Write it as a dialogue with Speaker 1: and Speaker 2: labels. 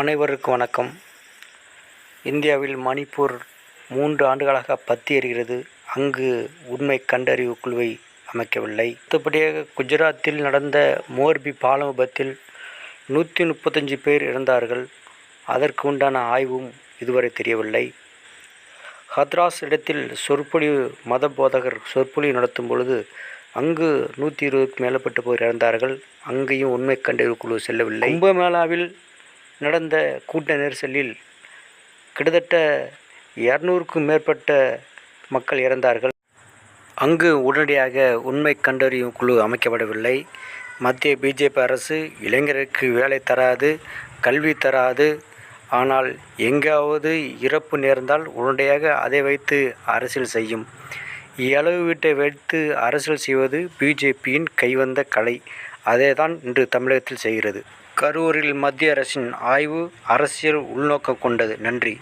Speaker 1: அனைவருக்கும் வணக்கம். இந்தியாவில் மணிப்பூர் மூன்று ஆண்டுகளாக பத்தி எரிகிறது அங்கு உண்மை கண்டறிவு குழுவை அமைக்கவில்லை. அடுத்தபடியாக குஜராத்தில் நடந்த மோர்பி பாலம் விபத்தில் நூற்றி முப்பத்தஞ்சு பேர் இறந்தார்கள். அதற்கு உண்டான ஆய்வும் இதுவரை தெரியவில்லை. ஹத்ராஸ் இடத்தில் சொற்பொழிவு மத போதகர் சொற்பொழிவு நடத்தும் பொழுது அங்கு நூற்றி இருபதுக்கு மேலப்பட்டு போய் இறந்தார்கள். அங்கேயும் உண்மை கண்டறிவு குழு செல்லவில்லை. கும்பமேளாவில் நடந்த கூட்ட நெரிசலில் கிட்டத்தட்ட இரநூறுக்கும் மேற்பட்ட மக்கள் இறந்தார்கள். அங்கு உடனடியாக உண்மை கண்டறியும் குழு அமைக்கப்படவில்லை. மத்திய பிஜேபி அரசு இளைஞருக்கு வேலை தராது கல்வி தராது. ஆனால் எங்காவது இறப்பு நேர்ந்தால் உடனடியாக அதை வைத்து அரசியல் செய்யும். இயளவு வீட்டை வைத்து அரசியல் செய்வது பிஜேபியின் கைவந்த கலை. அதே தான் இன்று தமிழகத்தில் செய்கிறது. கரூரில் மத்திய அரசின் ஆய்வு அரசியல் உள்நோக்கம் கொண்டது. நன்றி.